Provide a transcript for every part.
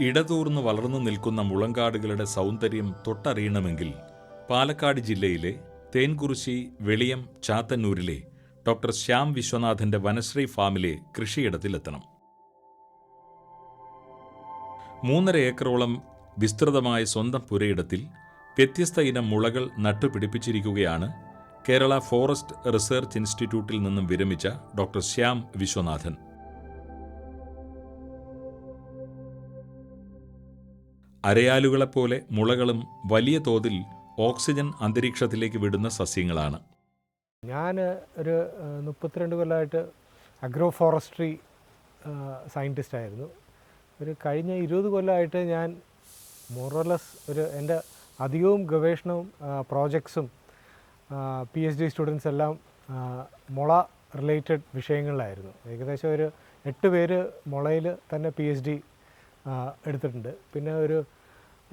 ഇടതൂർന്ന് വളർന്നു നിൽക്കുന്ന മുളങ്കാടുകളുടെ സൗന്ദര്യം തൊട്ടറിയണമെങ്കിൽ പാലക്കാട് ജില്ലയിലെ തേൻകുറിശി വെളിയം ചാത്തന്നൂരിലെ ഡോക്ടർ ശ്യാം വിശ്വനാഥന്റെ വനശ്രീ ഫാമിലെ കൃഷിയിടത്തിലെത്തണം. മൂന്നര ഏക്കറോളം വിസ്തൃതമായ സ്വന്തം പുരയിടത്തിൽ വ്യത്യസ്ത ഇനം മുളകൾ നട്ടുപിടിപ്പിച്ചിരിക്കുകയാണ് കേരള ഫോറസ്റ്റ് റിസർച്ച് ഇൻസ്റ്റിറ്റ്യൂട്ടിൽ നിന്നും വിരമിച്ച ഡോക്ടർ ശ്യാം വിശ്വനാഥൻ. അരയാലുകളെപ്പോലെ മുളകളും വലിയ തോതിൽ ഓക്സിജൻ അന്തരീക്ഷത്തിലേക്ക് വിടുന്ന സസ്യങ്ങളാണ്. ഞാൻ ഒരു മുപ്പത്തിരണ്ട് കൊല്ലമായിട്ട് അഗ്രോ ഫോറസ്ട്രി സയന്റിസ്റ്റ് ആയിരുന്നു. ഒരു കഴിഞ്ഞ ഇരുപത് കൊല്ലമായിട്ട് ഞാൻ മോറലസ് ഒരു എന്റെ അധികവും ഗവേഷണവും പ്രോജക്ട്സും പി എച്ച് ഡി സ്റ്റുഡൻസ് എല്ലാം മുള റിലേറ്റഡ് വിഷയങ്ങളിലായിരുന്നു. ഏകദേശം ഒരു എട്ട് പേര് മുളയിൽ തന്നെ പി എച്ച് ഡി എടുത്തിട്ടുണ്ട്. പിന്നെ ഒരു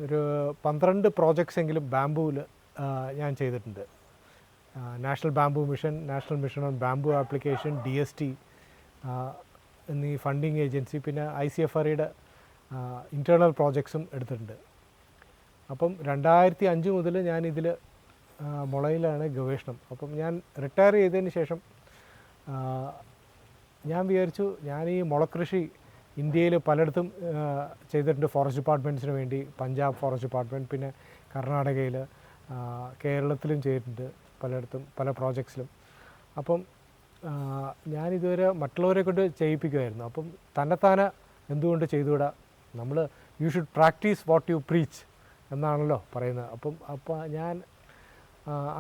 ഒരു പന്ത്രണ്ട് പ്രോജക്ട്സ് എങ്കിലും ബാംബുവിൽ ഞാൻ ചെയ്തിട്ടുണ്ട്. National bamboo mission national mission on bamboo application D S T എന്നീ ഫണ്ടിങ് ഏജൻസി പിന്നെ ഐ സി എഫ് ആറിയുടെ ഇന്റേർണൽ പ്രോജക്ട്സും എടുത്തിട്ടുണ്ട്. അപ്പം രണ്ടായിരത്തി അഞ്ച് മുതൽ ഞാൻ ഇതിൽ മുളയിലാണ് ഗവേഷണം. അപ്പം ഞാൻ റിട്ടയർ ചെയ്തതിന് ശേഷം ഞാൻ വിചാരിച്ചു ഞാൻ ഈ മുളകൃഷി ഇന്ത്യയിൽ പലയിടത്തും ചെയ്തിട്ടുണ്ട് ഫോറസ്റ്റ് ഡിപ്പാർട്ട്മെന്റ്സിന് വേണ്ടി പഞ്ചാബ് ഫോറസ്റ്റ് ഡിപ്പാർട്ട്മെന്റ് പിന്നെ കർണാടകയിൽ കേരളത്തിലും ചെയ്തിട്ടുണ്ട് പലയിടത്തും പല പ്രോജക്ട്സിലും അപ്പം ഞാനിതുവരെ മറ്റുള്ളവരെ കൊണ്ട് ചെയ്യിപ്പിക്കുമായിരുന്നു അപ്പം തന്നെത്താനെ എന്തുകൊണ്ട് ചെയ്തുകൂടാ? നമ്മൾ you should practice what you preach എന്നാണല്ലോ പറയുന്നത്. അപ്പം അപ്പം ഞാൻ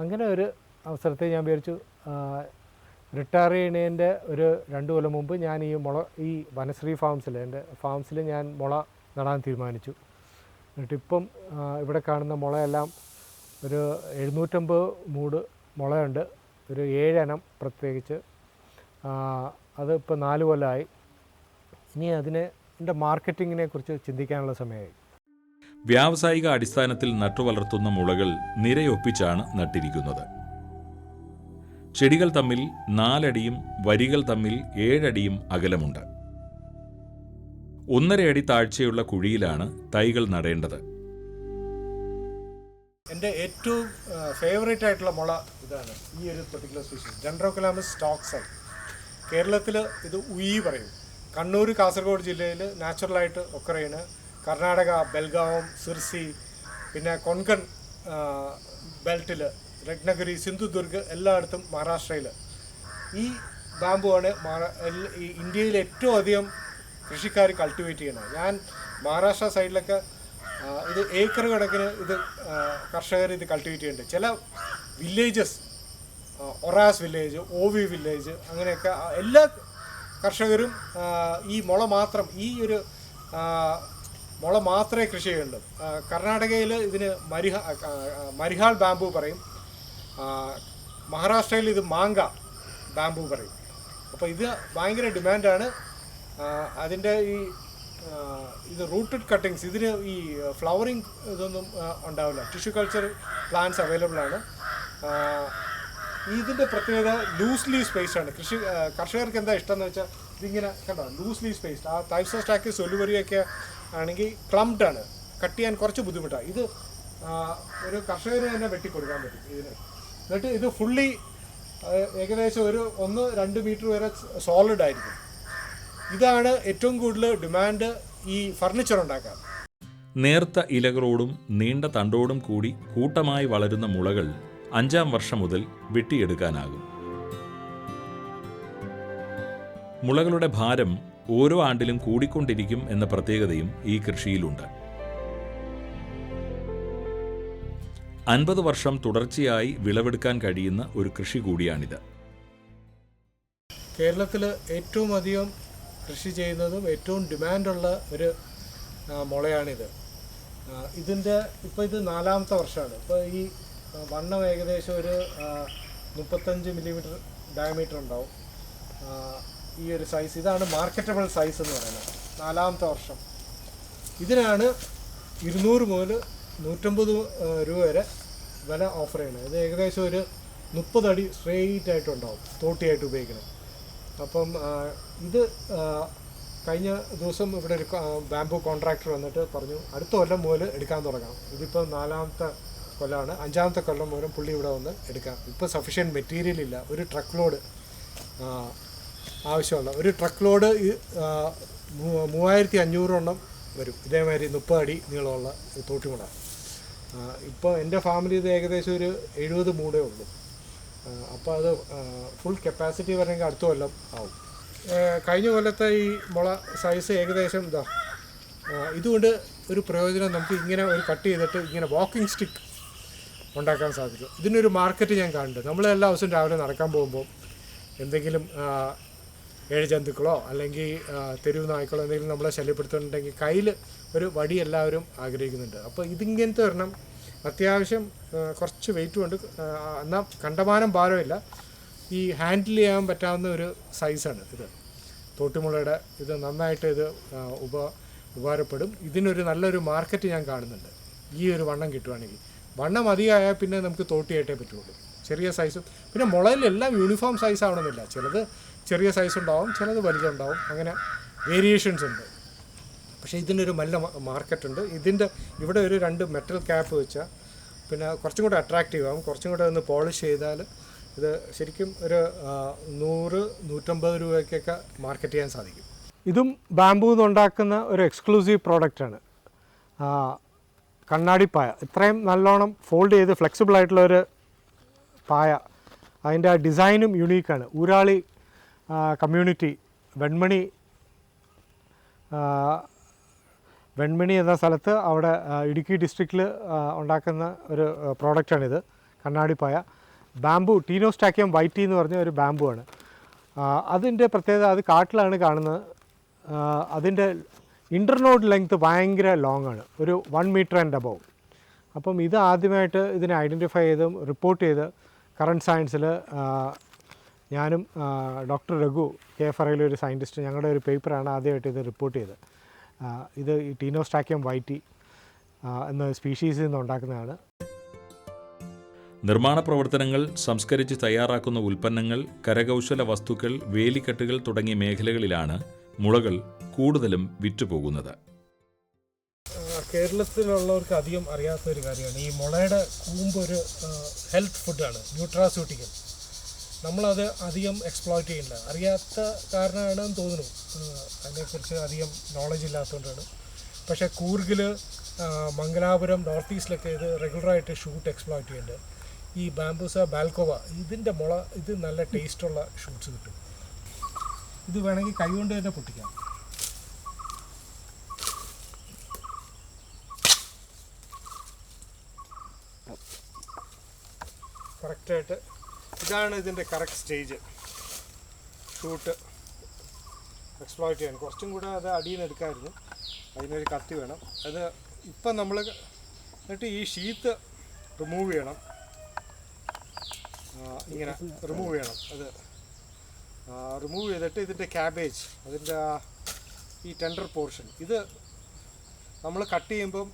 അങ്ങനെ ഒരു അവസരത്തെ ഞാൻ വിചാരിച്ചു റിട്ടയർ ചെയ്യണതിന്റെ ഒരു രണ്ട് കൊല്ലം മുമ്പ് ഞാൻ ഈ മുള ഈ വനശ്രീ ഫാംസിൽ എന്റെ ഫാംസിൽ ഞാൻ മുള നടാൻ തീരുമാനിച്ചു. എന്നിട്ടിപ്പം ഇവിടെ കാണുന്ന മുളയെല്ലാം ഒരു എഴുന്നൂറ്റമ്പത് മൂട് മുളയുണ്ട്. ഒരു ഏഴെണ്ണം പ്രത്യേകിച്ച്. അത് ഇപ്പോൾ നാല് കൊല്ലമായി ഇനി അതിനെ എന്റെ മാർക്കറ്റിങ്ങിനെ കുറിച്ച് ചിന്തിക്കാനുള്ള സമയമായി. വ്യാവസായിക അടിസ്ഥാനത്തിൽ നട്ടുവളർത്തുന്ന മുളകൾ നിരയൊപ്പിച്ചാണ് നട്ടിരിക്കുന്നത്. ചെടികൾ തമ്മിൽ നാലടിയും വരികൾ തമ്മിൽ ഏഴടിയും അകലമുണ്ട്. ഒന്നര അടി താഴ്ചയുള്ള കുഴിയിലാണ് തൈകൾ നടേണ്ടത്. എന്റെ ഏറ്റവും ഫേവറേറ്റ് ആയിട്ടുള്ള മുള ഇതാണ് ഈ ഒരു പെർട്ടിക്കുലർ സ്പീഷീസ് ഡെൻഡ്രോക്കലാമസ് സ്റ്റോക്സൈ കേരളത്തിൽ ഇത് ഉയി പറയും. കണ്ണൂർ കാസർഗോഡ് ജില്ലയിൽ നാച്ചുറലായിട്ട് ഒക്കറയാണ് കർണാടക ബെൽഗാവം സിർസി പിന്നെ കൊങ്കൺ ബെൽറ്റിൽ രത്നഗിരി സിന്ധുദുർഗ് എല്ലായിടത്തും മഹാരാഷ്ട്രയിൽ ഈ ബാമ്പു ആണ് മഹാരാ- ഈ ഇന്ത്യയിൽ ഏറ്റവും അധികം കൃഷിക്കാർ കൾട്ടിവേറ്റ് ചെയ്യണത് ഞാൻ മഹാരാഷ്ട്ര സൈഡിലൊക്കെ ഇത് ഏക്കർ കണക്കിന് ഇത് കർഷകർ ഇത് കൾട്ടിവേറ്റ് ചെയ്യുന്നുണ്ട്. ചില വില്ലേജസ് ഒറാസ് വില്ലേജ് ഓ വി വില്ലേജ് അങ്ങനെയൊക്കെ എല്ലാ കർഷകരും ഈ മുള മാത്രം ഈ ഒരു മുള മാത്രമേ കൃഷി ചെയ്യുന്നുള്ളൂ. കർണാടകയിൽ ഇതിന് മരിഹ മരിഹാൾ ബാമ്പു പറയും. മഹാരാഷ്ട്രയിൽ ഇത് മാങ്ക ബാമ്പു പറയും. അപ്പോൾ ഇത് ഭയങ്കര ഡിമാൻഡാണ്. അതിന്റെ ഈ ഇത് റൂട്ടഡ് കട്ടിങ്സ് ഇതിന് ഈ ഫ്ലവറിങ് ഇതൊന്നും ഉണ്ടാവില്ല. ടിഷ്യൂ കൾച്ചർ പ്ലാന്റ്സ് അവൈലബിൾ ആണ്. ഇതിന്റെ പ്രത്യേകത ലൂസ്ലി സ്പേസ് ആണ്. കൃഷി കർഷകർക്ക് എന്താ ഇഷ്ടം എന്ന് വെച്ചാൽ ഇതിങ്ങനെ കണ്ടോ? ലൂസ്ലി സ്പേസ് ആ ഓഫ് സ്റ്റാക്ക് സൊല്ലുപരിയൊക്കെ ആണെങ്കിൽ ക്ലംപ്ഡ് ആണ്. കട്ട് ചെയ്യാൻ കുറച്ച് ബുദ്ധിമുട്ടാണ് ഇത് ഒരു കർഷകന് തന്നെ വെട്ടിക്കൊടുക്കാൻ പറ്റും ഇതിന്. എന്നിട്ട് ഇത് ഫുള്ളി ഏകദേശം ഒരു ഒന്ന് രണ്ട് മീറ്റർ വരെ സോളിഡ് ആയിരിക്കും. ഇതാണ് ഏറ്റവും കൂടുതൽ ഡിമാൻഡ് ഈ ഫർണിച്ചർ ഉണ്ടാക്കാൻ. നേർത്ത ഇലകളോടും നീണ്ട തണ്ടോടും കൂടി കൂട്ടമായി വളരുന്ന മുളകൾ അഞ്ചാം വർഷം മുതൽ വെട്ടിയെടുക്കാനാകും. മുളകളുടെ ഭാരം ഓരോ ആണ്ടിലും കൂടിക്കൊണ്ടിരിക്കും എന്ന പ്രത്യേകതയും ഈ കൃഷിയിലുണ്ട്. അൻപത് വർഷം തുടർച്ചയായി വിളവെടുക്കാൻ കഴിയുന്ന ഒരു കൃഷി കൂടിയാണിത്. കേരളത്തിൽ ഏറ്റവും അധികം കൃഷി ചെയ്യുന്നതും ഏറ്റവും ഡിമാൻഡുള്ള ഒരു മുളയാണിത്. ഇതിന്റെ ഇപ്പോൾ ഇത് നാലാമത്തെ വർഷമാണ്. ഇപ്പോൾ ഈ വണ്ണം ഏകദേശം ഒരു മുപ്പത്തഞ്ച് മില്ലിമീറ്റർ ഡയമീറ്റർ ഉണ്ടാവും. ഈ ഒരു സൈസ് ഇതാണ് മാർക്കറ്റബിൾ സൈസ് എന്ന് പറയുന്നത്. നാലാമത്തെ വർഷം. ഇതിനാണ് ഇരുന്നൂറ് മുതൽ നൂറ്റമ്പത് രൂപ വരെ വില ഓഫർ ചെയ്യണം. ഇത് ഏകദേശം ഒരു മുപ്പത് അടി സ്ട്രെയിറ്റ് ആയിട്ടുണ്ടാവും തോട്ടിയായിട്ട് ഉപയോഗിക്കണം അപ്പം ഇത് കഴിഞ്ഞ ദിവസം ഇവിടെ ഒരു ബാംബു കോൺട്രാക്ടർ വന്നിട്ട് പറഞ്ഞു അടുത്ത കൊല്ലം മുതൽ എടുക്കാൻ തുടങ്ങാം ഇതിപ്പോൾ നാലാമത്തെ കൊല്ലമാണ് അഞ്ചാമത്തെ കൊല്ലം മുതൽ പുള്ളി ഇവിടെ വന്ന് എടുക്കാം. ഇപ്പോൾ സഫീഷ്യന്റ് മെറ്റീരിയൽ ഇല്ല. ഒരു ട്രക്ക് ലോഡ് ആവശ്യമുള്ള ഒരു ട്രക്ക് ലോഡ് മൂവായിരത്തി അഞ്ഞൂറെണ്ണം വരും. ഇതേമാതിരി മുപ്പത് അടി നീളമുള്ള തോട്ടിമുള ഇപ്പോൾ എന്റെ ഫാമിലി ഇത് ഏകദേശം ഒരു എഴുപത് മൂടേ ഉള്ളൂ. അപ്പോൾ അത് ഫുൾ കപ്പാസിറ്റി വരണമെങ്കിൽ അടുത്ത കൊല്ലം ആവും. കഴിഞ്ഞ കൊല്ലത്തെ ഈ മുള സൈസ് ഏകദേശം ഇതാ. ഇതുകൊണ്ട് ഒരു പ്രയോജനം നമുക്ക് ഇങ്ങനെ ഒരു കട്ട് ചെയ്തിട്ട് ഇങ്ങനെ വാക്കിംഗ് സ്റ്റിക്ക് ഉണ്ടാക്കാൻ സാധിക്കും. ഇതിനൊരു മാർക്കറ്റ് ഞാൻ കാണുന്നുണ്ട് നമ്മൾ എല്ലാ ദിവസവും രാവിലെ നടക്കാൻ പോകുമ്പോൾ എന്തെങ്കിലും ഏഴ് ജന്തുക്കളോ അല്ലെങ്കിൽ തെരുവ് നായ്ക്കളോ എന്തെങ്കിലും നമ്മളെ ശല്യപ്പെടുത്തുന്നുണ്ടെങ്കിൽ കയ്യിൽ ഒരു വടി എല്ലാവരും ആഗ്രഹിക്കുന്നുണ്ട്. അപ്പോൾ ഇതിങ്ങനത്തെ ഒരെണ്ണം അത്യാവശ്യം കുറച്ച് വെയിറ്റ് ഉണ്ട്. എന്നാൽ കണ്ടമാനം ഭാരമില്ല. ഈ ഹാൻഡിൽ ചെയ്യാൻ പറ്റാവുന്ന ഒരു സൈസാണ് ഇത്. തോട്ടുമുളയുടെ ഇത് നന്നായിട്ട് ഇത് ഉപ ഉപകാരപ്പെടും. ഇതിനൊരു നല്ലൊരു മാർക്കറ്റ് ഞാൻ കാണുന്നുണ്ട്. ഈ ഒരു വണ്ണം കിട്ടുവാണെങ്കിൽ. വണ്ണം അധികമായാൽ പിന്നെ നമുക്ക് തോട്ടിയായിട്ടേ പറ്റുള്ളൂ. ചെറിയ സൈസും പിന്നെ മുളയിലെല്ലാം യൂണിഫോം സൈസ് ആവണമെന്നില്ല. ചിലത് ചെറിയ സൈസ് ഉണ്ടാവും ചിലത് വലുതുണ്ടാവും. അങ്ങനെ വേരിയേഷൻസ് ഉണ്ട്. പക്ഷേ ഇതിനൊരു നല്ല മാർക്കറ്റ് ഉണ്ട്. ഇതിന്റെ ഇവിടെ ഒരു രണ്ട് മെറ്റൽ ക്യാപ്പ് വെച്ചാൽ പിന്നെ കുറച്ചും കൂടെ അട്രാക്റ്റീവ് ആവും. കുറച്ചും കൂടെ ഒന്ന് പോളിഷ് ചെയ്താൽ ഇത് ശരിക്കും ഒരു നൂറ് നൂറ്റമ്പത് രൂപയ്ക്കൊക്കെ മാർക്കറ്റ് ചെയ്യാൻ സാധിക്കും. ഇതും ബാംബു ഉണ്ടാക്കുന്ന ഒരു എക്സ്ക്ലൂസീവ് പ്രോഡക്റ്റാണ് കണ്ണാടി പായ. ഇത്രയും നല്ലോണം ഫോൾഡ് ചെയ്ത് ഫ്ലെക്സിബിൾ ആയിട്ടുള്ള ഒരു പായ. അതിന്റെ ആ ഡിസൈനും യുണീക്കാണ് ഊരാളി കമ്മ്യൂണിറ്റി വെൺമണി വെൺമണി എന്ന സ്ഥലത്ത് അവിടെ ഇടുക്കി ഡിസ്ട്രിക്റ്റിൽ ഉണ്ടാക്കുന്ന ഒരു പ്രോഡക്റ്റാണിത് കണ്ണാടിപ്പായ. ബാംബു ടീനോസ്റ്റാക്കിയം വൈറ്റി എന്ന് പറഞ്ഞ ഒരു ബാംബു ആണ്. അതിന്റെ പ്രത്യേകത അത് കാട്ടിലാണ് കാണുന്നത്. അതിന്റെ ഇന്റർനോഡ് ലെങ്ത്ത് ഭയങ്കര ലോങ് ആണ്. ഒരു വൺ മീറ്റർ ആൻഡ് അബവ് അപ്പം ഇത് ആദ്യമായിട്ട് ഇതിനെ ഐഡന്റിഫൈ ചെയ്തും റിപ്പോർട്ട് ചെയ്ത് കറണ്ട് സയൻസിൽ ഞാനും ഡോക്ടർ രഘു കെ എഫ് ആറിലെ ഒരു സയന്റിസ്റ്റ് ഞങ്ങളുടെ ഒരു പേപ്പറാണ് ആദ്യമായിട്ട് ഇത് റിപ്പോർട്ട് ചെയ്തത്. ഇത് ഈ ടീനോസ്റ്റാക്കിയം വൈറ്റി എന്ന സ്പീഷീസിൽ നിന്ന് ഉണ്ടാക്കുന്നതാണ്. നിർമ്മാണ പ്രവർത്തനങ്ങൾ സംസ്കരിച്ച് തയ്യാറാക്കുന്ന ഉൽപ്പന്നങ്ങൾ കരകൗശല വസ്തുക്കൾ വേലിക്കെട്ടുകൾ തുടങ്ങിയ മേഖലകളിലാണ് മുളകൾ കൂടുതലും വിറ്റുപോകുന്നത്. കേരളത്തിലുള്ളവർക്ക് അധികം അറിയാത്ത ഒരു കാര്യമാണ് ഈ മുളയുടെ കൂമ്പ് ഒരു ഹെൽത്ത് ഫുഡാണ് ന്യൂട്രാസ്യൂട്ടിക്കൽ നമ്മളത് അധികം എക്സ്പ്ലോയിറ്റ് ചെയ്യുന്നില്ല അറിയാത്ത കാരണമാണെന്ന് തോന്നുന്നു. അതിനെക്കുറിച്ച് അധികം നോളജ് ഇല്ലാത്തതുകൊണ്ടാണ്. പക്ഷേ കൂർഗിൽ മംഗലാപുരം നോർത്ത് ഈസ്റ്റിലൊക്കെ ഇത് റെഗുലറായിട്ട് ഷൂട്ട് എക്സ്പ്ലോയിറ്റ് ചെയ്യുന്നുണ്ട് ഈ ബാംബൂസ ബാൽക്കോവ ഇതിന്റെ മുള ഇത് നല്ല ടേസ്റ്റുള്ള ഷൂട്ട്സ് കിട്ടും. ഇത് വേണമെങ്കിൽ കൈകൊണ്ട് തന്നെ പൊട്ടിക്കാം. കറക്റ്റായിട്ട് ഇതാണ് ഇതിന്റെ കറക്റ്റ് സ്റ്റേജ് ഷൂട്ട് എക്സ്പ്ലോയിറ്റ് ചെയ്യാൻ. കുറച്ചും കൂടെ അത് അടിയിൽ എടുക്കാമായിരുന്നു അതിനൊരു കത്തി വേണം. അത് ഇപ്പം നമ്മൾ എന്നിട്ട് ഈ ഷീത്ത് റിമൂവ് ചെയ്യണം. ഇങ്ങനെ റിമൂവ് ചെയ്യണം. അത് റിമൂവ് ചെയ്തിട്ട് ഇതിന്റെ ക്യാബേജ് അതിന്റെ ഈ ടെൻഡർ പോർഷൻ ഇത് നമ്മൾ കട്ട് ചെയ്യുമ്പം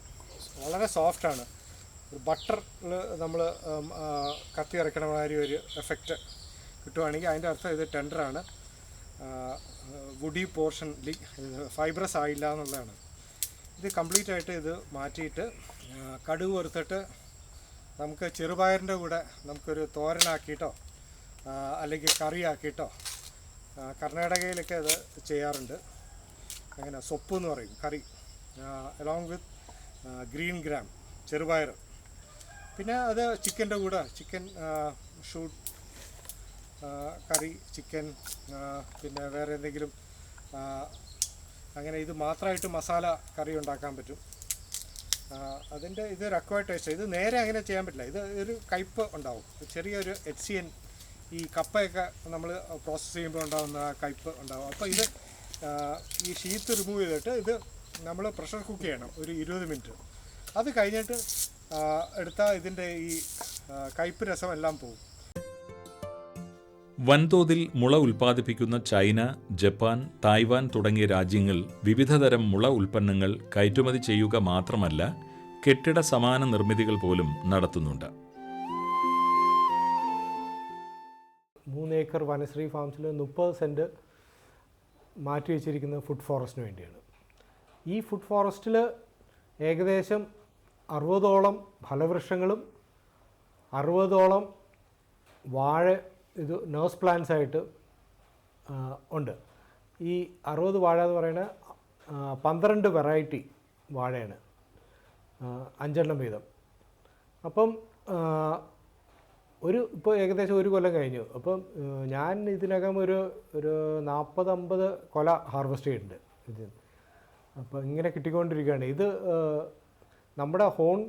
വളരെ സോഫ്റ്റാണ് ഒരു ബട്ടറിൽ നമ്മൾ കത്തി ഇറക്കണ മാതിരി ഒരു എഫക്റ്റ് കിട്ടുവാണെങ്കിൽ അതിന്റെ അർത്ഥം ഇത് ടെൻഡറാണ് വുഡി പോർഷൻ ഫൈബ്രസ് ആയില്ല എന്നുള്ളതാണ്. ഇത് കംപ്ലീറ്റ് ആയിട്ട് ഇത് മാറ്റിയിട്ട് കടുക് വറുത്തിട്ട് നമുക്ക് ചെറുപയറിന്റെ കൂടെ നമുക്കൊരു തോരനാക്കിയിട്ടോ അല്ലെങ്കിൽ കറിയാക്കിയിട്ടോ കർണാടകയിലൊക്കെ അത് ചെയ്യാറുണ്ട്. അങ്ങനെ സൊപ്പ് എന്ന് പറയും curry along with green gram ചെറുപയർ പിന്നെ അത് ചിക്കന്റെ കൂടെ ചിക്കൻ ഷൂട്ട് കറി ചിക്കൻ പിന്നെ വേറെ എന്തെങ്കിലും അങ്ങനെ ഇത് മാത്രമായിട്ട് മസാല കറി ഉണ്ടാക്കാൻ പറ്റും. അതിന്റെ ഇത് ഒരു അക്വയർ ടേസ്റ്റ് ഇത് നേരെ അങ്ങനെ ചെയ്യാൻ പറ്റില്ല. ഇത് ഒരു കയ്പ്പ് ഉണ്ടാവും. ചെറിയൊരു എച്ച് സി എൻ ഈ കപ്പയൊക്കെ നമ്മൾ പ്രോസസ്സ് ചെയ്യുമ്പോൾ ഉണ്ടാകുന്ന കയ്പ്പ് ഉണ്ടാവും. അപ്പോൾ ഇത് ഈ ഷീത്ത് റിമൂവ് ചെയ്തിട്ട് ഇത് നമ്മൾ പ്രഷർ കുക്ക് ചെയ്യണം. ഒരു ഇരുപത് മിനിറ്റ് അത് കഴിഞ്ഞിട്ട് എടുത്താൽ ഇതിന്റെ ഈ കയ്പ് രസം എല്ലാം പോകും വൻതോതിൽ മുള ഉൽപ്പാദിപ്പിക്കുന്ന ചൈന ജപ്പാൻ തായ്വാൻ തുടങ്ങിയ രാജ്യങ്ങൾ വിവിധതരം മുള ഉൽപ്പന്നങ്ങൾ കയറ്റുമതി ചെയ്യുക മാത്രമല്ല കെട്ടിട സമാന നിർമ്മിതികൾ പോലും നടത്തുന്നുണ്ട്. മൂന്ന് ഏക്കർ വനശ്രീ ഫാംസിൽ മുപ്പത് സെന്റ് മാറ്റി വെച്ചിരിക്കുന്നത് ഫുഡ് ഫോറസ്റ്റിന് വേണ്ടിയാണ്. ഈ ഫുഡ് ഫോറസ്റ്റിൽ ഏകദേശം അറുപതോളം ഫലവൃക്ഷങ്ങളും അറുപതോളം വാഴ ഇത് നോസ് പ്ലാന്റ്സ് ആയിട്ട് ഉണ്ട്. ഈ അറുപത് വാഴ എന്ന് പറയുന്നത് ആ, പന്ത്രണ്ട് വെറൈറ്റി വാഴയാണ് അഞ്ചെണ്ണം വീതം. അപ്പം ഒരു ഇപ്പോൾ ഏകദേശം ഒരു കൊല്ലം കഴിഞ്ഞു. അപ്പം ഞാൻ ഇതിനകം ഒരു ഒരു നാൽപ്പത് അമ്പത് കൊല ഹാർവെസ്റ്റ് ചെയ്തിട്ടുണ്ട്. ഇത് അപ്പോൾ ഇങ്ങനെ കിട്ടിക്കൊണ്ടിരിക്കുകയാണ്. ഇത് നമ്മുടെ ഹോൺ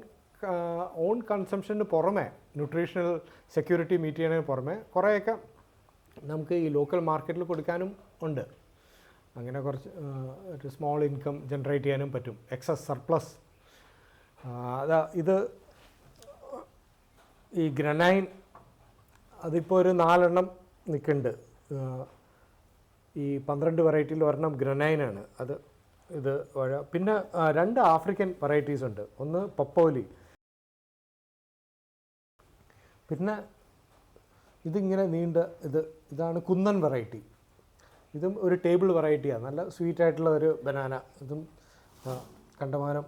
ഓൺ കൺസംഷന് പുറമെ ന്യൂട്രീഷണൽ സെക്യൂരിറ്റി മീറ്റ് ചെയ്യുന്നതിന് പുറമെ കുറേയൊക്കെ നമുക്ക് ഈ ലോക്കൽ മാർക്കറ്റിൽ കൊടുക്കാനും ഉണ്ട്. അങ്ങനെ കുറച്ച് ഒരു സ്മോൾ ഇൻകം ജനറേറ്റ് ചെയ്യാനും പറ്റും. Excess surplus. അതാ ഇത് ഈ ഗ്രനൈൻ അതിപ്പോൾ ഒരു നാലെണ്ണം നിൽക്കുന്നുണ്ട് ഈ പന്ത്രണ്ട് വെറൈറ്റിയിൽ ഒരെണ്ണം ഗ്രനൈനാണ്. അത് ഇത് വാഴ പിന്നെ രണ്ട് ആഫ്രിക്കൻ വെറൈറ്റീസ് ഉണ്ട്. ഒന്ന് പപ്പോലി. പിന്നെ ഇതിങ്ങനെ നീണ്ട ഇത് ഇതാണ് കുന്നൻ വെറൈറ്റി ഇതും ഒരു ടേബിൾ വെറൈറ്റിയാണ് നല്ല സ്വീറ്റ് ആയിട്ടുള്ള ഒരു ബനാന ഇതും കണ്ടമാനം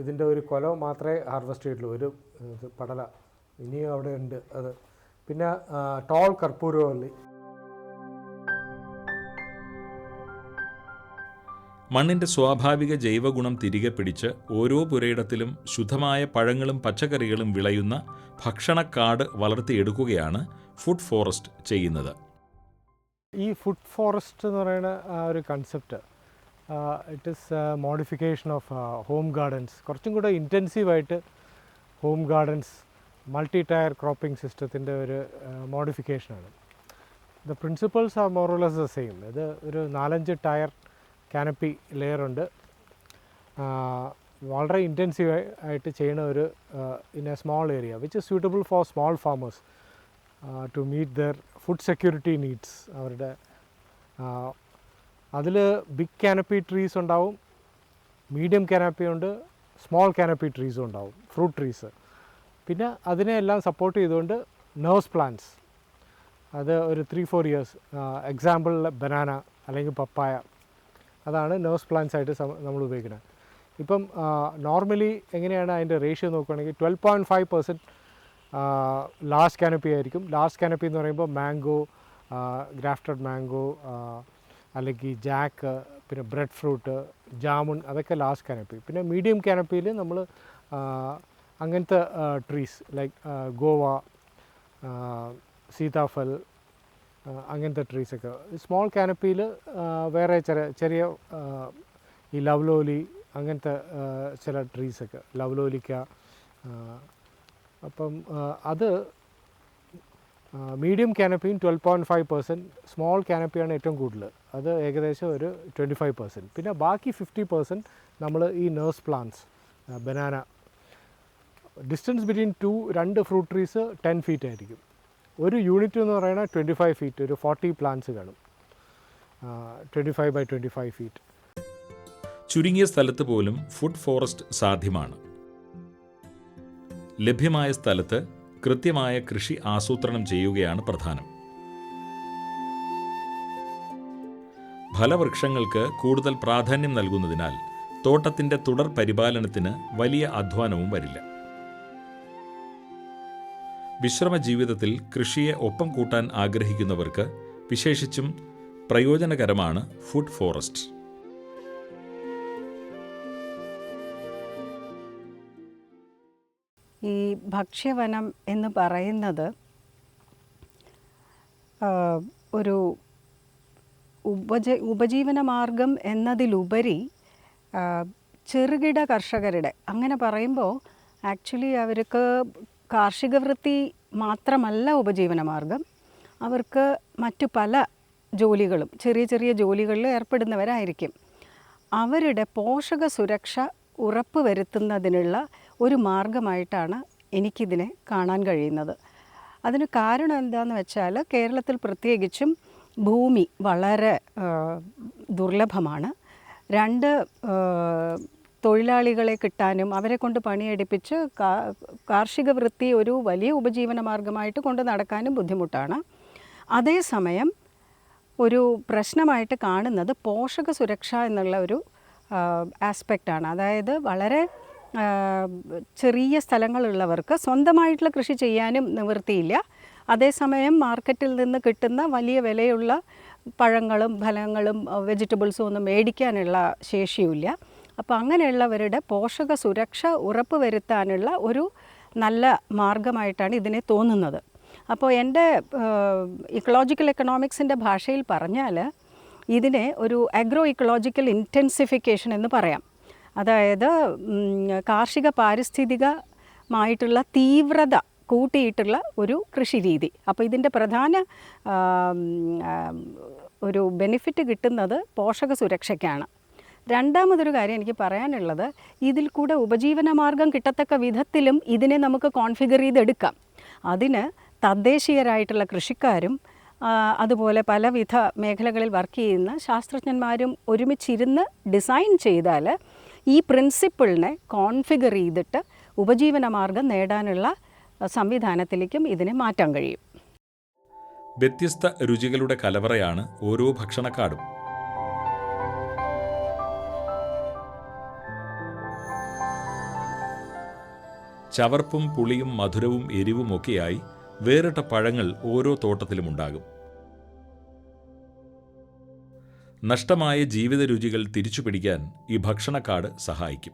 ഇതിന്റെ ഒരു കൊല മാത്രമേ ഹാർവെസ്റ്റ് ചെയ്തിട്ടുള്ളൂ. ഒരു ഇത് പടല. ഇനിയും അവിടെ ഉണ്ട് അത്. പിന്നെ ടോൾ കർപ്പൂരവല്ലി മണ്ണിന്റെ സ്വാഭാവിക ജൈവഗുണം തിരികെ പിടിച്ച് ഓരോ പുരയിടത്തിലും ശുദ്ധമായ പഴങ്ങളും പച്ചക്കറികളും വിളയുന്ന ഭക്ഷണക്കാട് വളർത്തിയെടുക്കുകയാണ് ഫുഡ് ഫോറസ്റ്റ് ചെയ്യുന്നത്. ഈ ഫുഡ് ഫോറസ്റ്റ് എന്ന് പറയുന്ന ഒരു concept it is modification of home gardens കുറച്ചും കൂടെ ഇന്റൻസീവായിട്ട് home gardens multi tier cropping സിസ്റ്റത്തിന്റെ ഒരു മോഡിഫിക്കേഷനാണ് the principles are more or less the same ഇത് ഒരു നാലഞ്ച് ടയർ കാനപ്പി ലെയറുണ്ട് വളരെ ഇന്റൻസീവ് ആയിട്ട് ചെയ്യുന്ന ഒരു in a small area which is suitable for small farmers to meet their food security needs അവരുടെ അതിൽ ബിഗ് കാനപ്പി ട്രീസ് ഉണ്ടാവും മീഡിയം കാനപ്പി ഉണ്ട് സ്മോൾ കാനപ്പി ട്രീസും ഉണ്ടാവും ഫ്രൂട്ട് ട്രീസ് പിന്നെ അതിനെ എല്ലാം സപ്പോർട്ട് ചെയ്തുകൊണ്ട് നേഴ്സ് പ്ലാന്റ്സ് അത് ഒരു three four years example banana അല്ലെങ്കിൽ പപ്പായ അതാണ് നേഴ്സ് പ്ലാന്റ്സ് ആയിട്ട് നമ്മൾ ഉപയോഗിക്കുന്നത്. ഇപ്പം നോർമലി എങ്ങനെയാണ് അതിന്റെ റേഷ്യോ നോക്കുകയാണെങ്കിൽ twelve point five percent last canopy ആയിരിക്കും. ലാസ്റ്റ് കാനപ്പി എന്ന് പറയുമ്പോൾ മാംഗോ ഗ്രാഫ്റ്റഡ് മാംഗോ അല്ലെങ്കിൽ ജാക്ക് പിന്നെ ബ്രെഡ് ഫ്രൂട്ട് ജാമുൺ അതൊക്കെ ലാസ്റ്റ് കാനപ്പി പിന്നെ മീഡിയം കാനപ്പിയിൽ നമ്മൾ അങ്ങനത്തെ ട്രീസ് ലൈക്ക് ഗോവ സീതാഫൽ അങ്ങനത്തെ ട്രീസൊക്കെ സ്മോൾ കാനപ്പിയിൽ വേറെ ചെറിയ ചെറിയ ഈ ലവ്ലോലി അങ്ങനത്തെ ചില ട്രീസൊക്കെ ലവ്ലോലിക്ക അപ്പം അത് medium കാനപ്പിയും twelve point five percent small കാനപ്പിയാണ് ഏറ്റവും കൂടുതൽ. അത് ഏകദേശം ഒരു ട്വന്റി ഫൈവ് പെർസെന്റ് പിന്നെ ബാക്കി ഫിഫ്റ്റി പെർസെന്റ് നമ്മൾ ഈ nurse plants banana distance between two രണ്ട് ഫ്രൂട്ട് ട്രീസ് ടെൻ ഫീറ്റ് ആയിരിക്കും. ഒരു യൂണിറ്റ് എന്ന് പറയുന്നത് ട്വന്റി ഫൈവ് ഫീറ്റ് ഒരു ഫോർട്ടി പ്ലാന്റ്സ് കാണും. Twenty five by twenty five feet ചുരുങ്ങിയ സ്ഥലത്ത് പോലും ഫുഡ് ഫോറസ്റ്റ് സാധ്യമാണ്. ലഭ്യമായ സ്ഥലത്ത് കൃത്യമായ കൃഷി ആസൂത്രണം ചെയ്യുകയാണ് പ്രധാനം. ഫലവൃക്ഷങ്ങൾക്ക് കൂടുതൽ പ്രാധാന്യം നൽകുന്നതിനാൽ തോട്ടത്തിന്റെ തുടർ പരിപാലനത്തിന് വലിയ അധ്വാനവും വരില്ല. വിശ്രമ ജീവിതത്തിൽ കൃഷിയെ ഒപ്പം കൂട്ടാൻ ആഗ്രഹിക്കുന്നവർക്ക് വിശേഷിച്ചും പ്രയോജനകരമാണ് ഫുഡ് ഫോറസ്റ്റ്. ഈ ഭക്ഷ്യവനം എന്ന് പറയുന്നത് ഒരു ഉപജ ഉപജീവന മാർഗം എന്നതിലുപരി ചെറുകിട കർഷകരുടെ അങ്ങനെ പറയുമ്പോൾ ആക്ച്വലി അവർക്ക് കാർഷിക വൃത്തി മാത്രമല്ല ഉപജീവന മാർഗം അവർക്ക് മറ്റു പല ജോലികളും ചെറിയ ചെറിയ ജോലികളിൽ ഏർപ്പെടുന്നവരായിരിക്കും. അവരുടെ പോഷക സുരക്ഷ ഉറപ്പ് വരുത്തുന്നതിനുള്ള ഒരു മാർഗമായിട്ടാണ് എനിക്കിതിനെ കാണാൻ കഴിയുന്നത്. അതിന് കാരണം എന്താണെന്ന് വെച്ചാൽ കേരളത്തിൽ പ്രത്യേകിച്ചും ഭൂമി വളരെ ദുർലഭമാണ്. രണ്ട് തൊഴിലാളികളെ കിട്ടാനും അവരെ കൊണ്ട് പണിയെടുപ്പിച്ച് കാർഷിക വൃത്തി ഒരു വലിയ ഉപജീവന മാർഗമായിട്ട് കൊണ്ട് നടക്കാനും ബുദ്ധിമുട്ടാണ്. അതേസമയം ഒരു പ്രശ്നമായിട്ട് കാണുന്നത് പോഷക സുരക്ഷ എന്നുള്ള ഒരു ആസ്പെക്റ്റാണ് അതായത് വളരെ ചെറിയ സ്ഥലങ്ങളുള്ളവർക്ക് സ്വന്തമായിട്ടുള്ള കൃഷി ചെയ്യാനും നിവൃത്തിയില്ല. അതേസമയം മാർക്കറ്റിൽ നിന്ന് കിട്ടുന്ന വലിയ വിലയുള്ള പഴങ്ങളും ഫലങ്ങളും വെജിറ്റബിൾസും ഒന്നും മേടിക്കാനുള്ള ശേഷിയുമില്ല. അപ്പോൾ അങ്ങനെയുള്ളവരുടെ പോഷക സുരക്ഷ ഉറപ്പുവരുത്താനുള്ള ഒരു നല്ല മാർഗമായിട്ടാണ് ഇതിനെ തോന്നുന്നത്. അപ്പോൾ എന്റെ ഇക്കോളജിക്കൽ എക്കണോമിക്സിന്റെ ഭാഷയിൽ പറഞ്ഞാൽ ഇതിനെ ഒരു അഗ്രോ ഇക്കോളജിക്കൽ ഇന്റൻസിഫിക്കേഷൻ എന്ന് പറയാം. അതായത് കാർഷിക പാരിസ്ഥിതികമായിട്ടുള്ള തീവ്രത കൂട്ടിയിട്ടുള്ള ഒരു കൃഷി രീതി അപ്പോൾ ഇതിന്റെ പ്രധാന ഒരു ബെനിഫിറ്റ് കിട്ടുന്നത് പോഷക സുരക്ഷയ്ക്കാണ്. രണ്ടാമതൊരു കാര്യം എനിക്ക് പറയാനുള്ളത് ഇതിൽ കൂടെ ഉപജീവനമാർഗം കിട്ടത്തക്ക വിധത്തിലും ഇതിനെ നമുക്ക് കോൺഫിഗർ ചെയ്തെടുക്കാം. അതിന് തദ്ദേശീയരായിട്ടുള്ള കൃഷിക്കാരും അതുപോലെ പലവിധ മേഖലകളിൽ വർക്ക് ചെയ്യുന്ന ശാസ്ത്രജ്ഞന്മാരും ഒരുമിച്ചിരുന്ന് ഡിസൈൻ ചെയ്താൽ ഈ പ്രിൻസിപ്പിളിനെ കോൺഫിഗർ ചെയ്തിട്ട് ഉപജീവനമാർഗം നേടാനുള്ള സംവിധാനത്തിലേക്കും ഇതിനെ മാറ്റാൻ കഴിയും. വ്യത്യസ്ത രുചികളുടെ കലവറയാണ് ഓരോ ഭക്ഷണക്കാടും. ചവർപ്പും പുളിയും മധുരവും എരിവുമൊക്കെയായി വേറിട്ട പഴങ്ങൾ ഓരോ തോട്ടത്തിലുമുണ്ടാകും. നഷ്ടമായ ജീവിത രുചികൾ തിരിച്ചുപിടിക്കാൻ ഈ ഭക്ഷണക്കാട് സഹായിക്കും.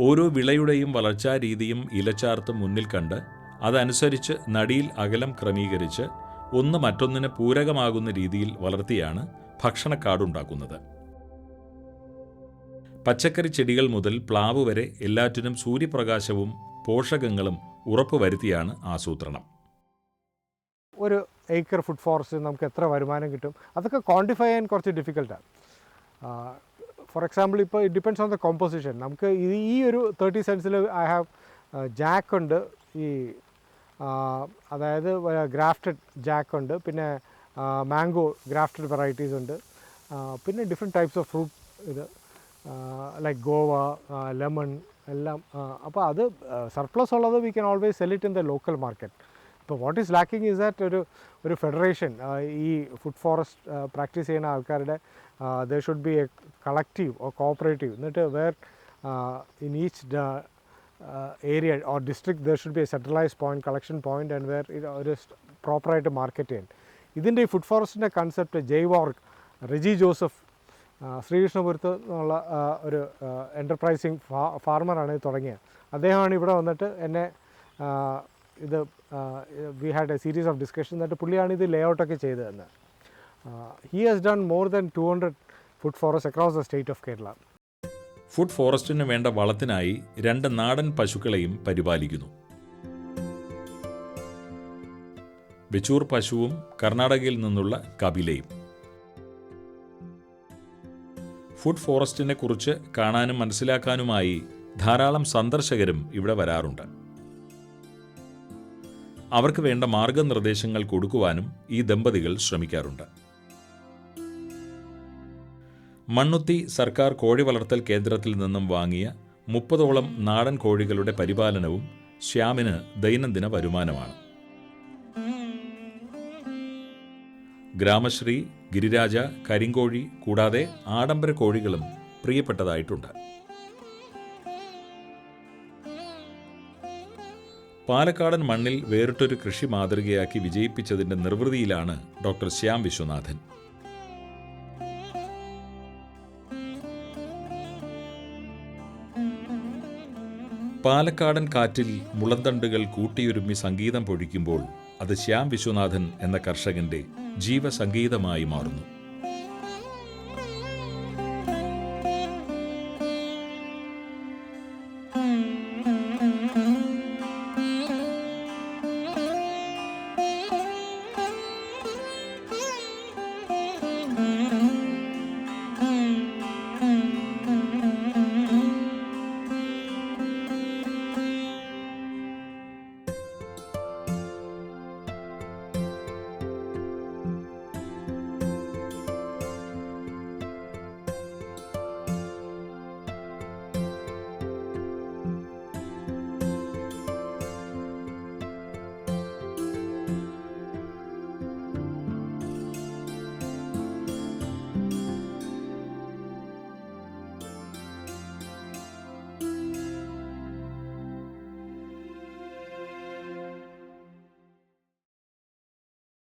ഓരോ വിളയുടെയും വളർച്ചാ രീതിയും ഇലച്ചാർത്തും മുന്നിൽ കണ്ട് അതനുസരിച്ച് നടിയിൽ അകലം ക്രമീകരിച്ച് ഒന്ന് മറ്റൊന്നിന് പൂരകമാകുന്ന രീതിയിൽ വളർത്തിയാണ് ഭക്ഷണക്കാടുണ്ടാക്കുന്നത്. പച്ചക്കറി ചെടികൾ മുതൽ പ്ലാവ് വരെ എല്ലാറ്റിനും സൂര്യപ്രകാശവും പോഷകങ്ങളും ഉറപ്പുവരുത്തിയാണ് ആസൂത്രണം. ഒരു ഏക്കർ ഫുഡ് ഫോറസ്റ്റ് നമുക്ക് എത്ര വരുമാനം കിട്ടും? അതൊക്കെ ക്വാണ്ടിഫൈ ചെയ്യാൻ കുറച്ച് ഡിഫിക്കൽട്ടാണ് ഫോർ എക്സാമ്പിൾ ഇപ്പോൾ it depends on the composition നമുക്ക് ഈ ഒരു തേർട്ടി സെൻസിൽ ഐ ഹാവ് ജാക്ക് ഉണ്ട്. ഈ അതായത് ഗ്രാഫ്റ്റഡ് ജാക്ക് ഉണ്ട്. പിന്നെ മാംഗോ ഗ്രാഫ്റ്റഡ് വെറൈറ്റീസ് ഉണ്ട്. പിന്നെ ഡിഫറെന്റ് ടൈപ്സ് ഓഫ് ഫ്രൂട്ട് ഇത്. ലൈക്ക് ഗോവ ലെമൺ എല്ലാം അപ്പോൾ അത് സർപ്ലസ് ഉള്ളത് we can always sell it in the local market ഇപ്പോൾ what is lacking is that ഒരു ഒരു ഫെഡറേഷൻ ഈ ഫുഡ് ഫോറസ്റ്റ് പ്രാക്ടീസ് ചെയ്യുന്ന ആൾക്കാരുടെ the should be a collective or cooperative എന്നിട്ട് where in each area or district there should be a centralise point collection point and where ഒരു പ്രോപ്പറായിട്ട് market ചെയ്യാൻ. ഇതിന്റെ ഈ ഫുഡ് ഫോറസ്റ്റിന്റെ കൺസെപ്റ്റ് ജയ്വോർക്ക് റെജി ജോസഫ് ശ്രീകൃഷ്ണപുരത്ത് എന്നുള്ള ഒരു എന്റർപ്രൈസിങ് ഫാ ഫാർമറാണ് ഇത് തുടങ്ങിയത്. അദ്ദേഹമാണ് ഇവിടെ വന്നിട്ട് എന്നെ ഇത് we had a series of discussion എന്നിട്ട് പുള്ളിയാണ് ഇത് ലേ ഔട്ടൊക്കെ ചെയ്തു തന്നെ he has done more than two hundred food forest across the state of Kerala food ഫോറസ്റ്റിന് വേണ്ട വളത്തിനായി രണ്ട് നാടൻ പശുക്കളെയും പരിപാലിക്കുന്നു. ബെച്ചൂർ പശുവും കർണാടകയിൽ നിന്നുള്ള കപിലയും. ഫുഡ് ഫോറസ്റ്റിനെ കുറിച്ച് കാണാനും മനസ്സിലാക്കാനുമായി ധാരാളം സന്ദർശകരും ഇവിടെ വരാറുണ്ട്. അവർക്ക് വേണ്ട മാർഗനിർദ്ദേശങ്ങൾ കൊടുക്കുവാനും ഈ ദമ്പതികൾ ശ്രമിക്കാറുണ്ട്. മണ്ണുത്തി സർക്കാർ കോഴി വളർത്തൽ കേന്ദ്രത്തിൽ നിന്നും വാങ്ങിയ മുപ്പതോളം നാടൻ കോഴികളുടെ പരിപാലനവും ശ്യാമിന് ദൈനംദിന വരുമാനമാണ്. ഗ്രാമശ്രീ ഗിരിരാജ കരിങ്കോഴി കൂടാതെ ആഡംബര കോഴികളും പ്രിയപ്പെട്ടതായിട്ടുണ്ട്. പാലക്കാടൻ മണ്ണിൽ വേറിട്ടൊരു കൃഷി മാതൃകയാക്കി വിജയിപ്പിച്ചതിന്റെ നിർവൃതിയിലാണ് ഡോക്ടർ ശ്യാം വിശ്വനാഥൻ. പാലക്കാടൻ കാറ്റിൽ മുളന്തണ്ടുകൾ കൂട്ടിയൊരുമ്മി സംഗീതം പൊഴിക്കുമ്പോൾ അത് ശ്യാം വിശ്വനാഥൻ എന്ന കർഷകന്റെ ജീവസംഗീതമായി മാറുന്നു.